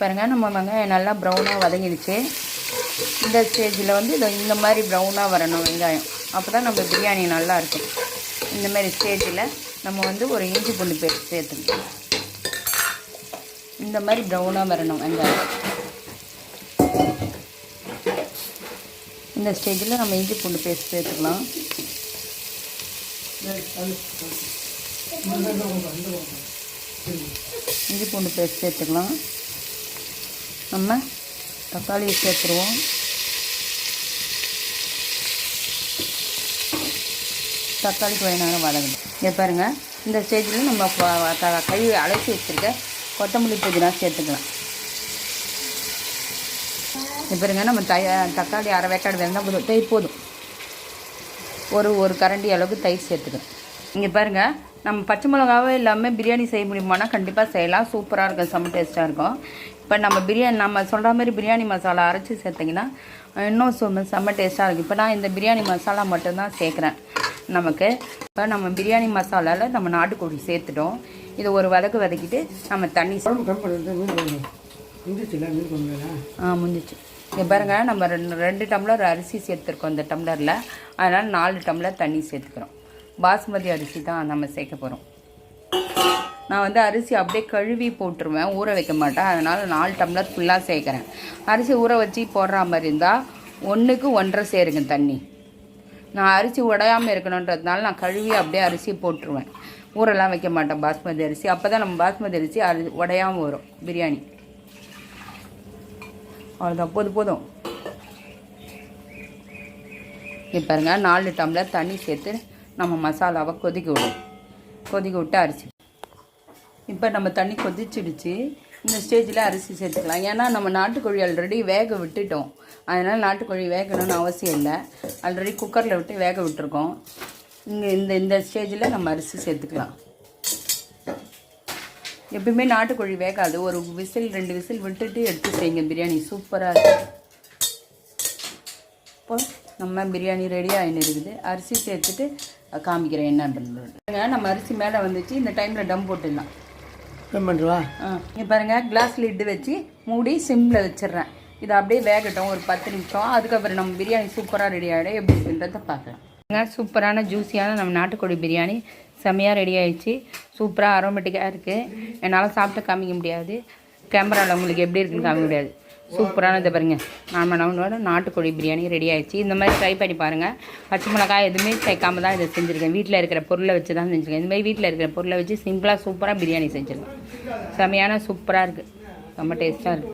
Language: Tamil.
பாருங்கள் நம்ம வெங்காயம் நல்லா ப்ரௌனாக வதங்கிடுச்சு. இந்த ஸ்டேஜில் வந்து இது இந்த மாதிரி ப்ரௌனாக வரணும் வெங்காயம். அப்போ தான் நம்ம பிரியாணி நல்லா இருக்கும். இந்த மாதிரி ஸ்டேஜில் நம்ம வந்து ஒரு இஞ்சி பூண்டு பேஸ்ட் சேர்த்துக்கணும். இந்த மாதிரி ப்ரௌனாக வரணும் வெங்காயம். இந்த ஸ்டேஜில் நம்ம இஞ்சி பூண்டு பேஸ்ட் சேர்த்துக்கலாம். இஞ்சி பூண்டு பேஸ்ட் சேர்த்துக்கலாம். நம்ம தக்காளியை சேர்த்துருவோம். தக்காளி வேணாலும் வதங்கணும் இதை பாருங்கள் இந்த ஸ்டேஜில் நம்ம ப- த- அலசி வச்சுருக்க கொத்தமல்லி புதினா சேர்த்துக்கலாம். இங்கே பாருங்க நம்ம தய தக்காளி அரை வேக்காடு வெந்தால் போதும் தயிர் போதும். ஒரு ஒரு கரண்டி அளவுக்கு தயிர் சேர்த்துக்கணும் இங்கே பாருங்கள் நம்ம பச்சை மிளகாவே இல்லாமல் பிரியாணி செய்ய முடியுமானா கண்டிப்பாக செய்யலாம். சூப்பராக இருக்கும் செம்ம டேஸ்ட்டாக இருக்கும். இப்போ நம்ம பிரியாணி நம்ம சொல்கிற மாதிரி பிரியாணி மசாலா அரைச்சி சேர்த்திங்கன்னா இன்னும் செம்ம செம்ம டேஸ்ட்டாக இருக்கும். இப்போ நான் இந்த பிரியாணி மசாலா மட்டும்தான் சேர்க்குறேன் நமக்கு. இப்போ நம்ம பிரியாணி மசாலாவில் நம்ம நாட்டுக்கோழி சேர்த்துட்டோம். இதை ஒரு வதக்கு வதக்கிட்டு நம்ம தண்ணி சே- ஆ முடிஞ்சிச்சு இங்கே பாருங்க நம்ம ரெண்டு ரெண்டு டம்ளர் அரிசி சேர்த்துருக்கோம் இந்த டம்ளரில். அதனால் நாலு டம்ளர் தண்ணி சேர்த்துக்கிறோம். பாஸ்மதி அரிசி தான் நம்ம சேர்க்க போகிறோம் நான் வந்து அரிசி அப்படியே கழுவி போட்டுருவேன். ஊற வைக்க மாட்டேன். அதனால் நாலு டம்ளர் ஃபுல்லாக சேர்க்குறேன். அரிசி ஊற வச்சு போடுற மாதிரி இருந்தால் ஒன்றுக்கு ஒன்றரை சேருங்க தண்ணி. நான் அரிசி உடையாமல் இருக்கணுன்றதுனால நான் கழுவி அப்படியே அரிசி போட்டுருவேன். ஊரெல்லாம் வைக்க மாட்டேன் பாஸ்மதி அரிசி. அப்போ தான் நம்ம பாஸ்மதி அரிசி அரி உடையாமல் வரும். பிரியாணி. அவ்வளோதான் போதும் போதும். இப்போ பாருங்க நாலு டம்ளர் தண்ணி சேர்த்து நம்ம மசாலாவை கொதிக்க விடும். கொதிக்க விட்டு அரிசி இப்போ நம்ம தண்ணி கொதிச்சிடுச்சு. இந்த ஸ்டேஜில் அரிசி சேர்த்துக்கலாம். ஏன்னா நம்ம நாட்டுக்கோழி ஆல்ரெடி வேக விட்டுட்டோம். அதனால் நாட்டுக்கோழி வேகணும்னு அவசியம் இல்லை. ஆல்ரெடி குக்கரில் விட்டு வேக விட்டுருக்கோம். இங்கே இந்த இந்த ஸ்டேஜில் நம்ம அரிசி சேர்த்துக்கலாம். எப்பயுமே நாட்டுக்கோழி வேகாது. ஒரு விசில் ரெண்டு விசில் விட்டுட்டு எடுத்து செய்யுங்க. பிரியாணி சூப்பராக இருக்கும் இப்போ நம்ம பிரியாணி ரெடி ஆகின்னு இருக்குது. அரிசி சேர்த்துட்டு காமிக்கிறேன் என்ன பண்ணுறது நம்ம அரிசி மேலே வந்துச்சு. இந்த டைமில் டம் போட்டுடலாம். கம் பண்ணுவா ஆ இங்கே பாருங்கள் கிளாஸ் லிட்டு வச்சு மூடி சிம்மில் வச்சிடுறேன். இது அப்படியே வேகட்டும் ஒரு பத்து நிமிஷம். அதுக்கப்புறம் நம்ம பிரியாணி சூப்பராக ரெடி ஆகிடும் எப்படி இருக்குன்றத பார்க்கலாம். சூப்பரான ஜூஸியான நம்ம நாட்டுக்கோழி பிரியாணி. செம்மையாக ரெடி ஆயிடுச்சு. சூப்பராக அரோமேட்டிக்காக இருக்குது என்னால் சாப்பிட்டு காமிக்க முடியாது. கேமராவில் உங்களுக்கு எப்படி இருக்குன்னு காமிக்க முடியாது. சூப்பரான இதை பாருங்கள் நம்மளோட நாட்டுக்கோழி பிரியாணி ரெடி ஆயிடுச்சு. இந்த மாதிரி ட்ரை பண்ணி பாருங்கள் பச்சை மிளகாய் எதுவுமே சேர்க்காம தான் இதை செஞ்சுருக்கேன். வீட்டில் இருக்கிற பொருளை வச்சு தான் செஞ்சுருக்கேன். இந்த மாதிரி வீட்டில் இருக்கிற பொருளை வச்சு சிம்பிளாக சூப்பராக பிரியாணி செஞ்சுருக்கேன். செமையான சூப்பராக இருக்குது ரொம்ப டேஸ்ட்டாக இருக்குது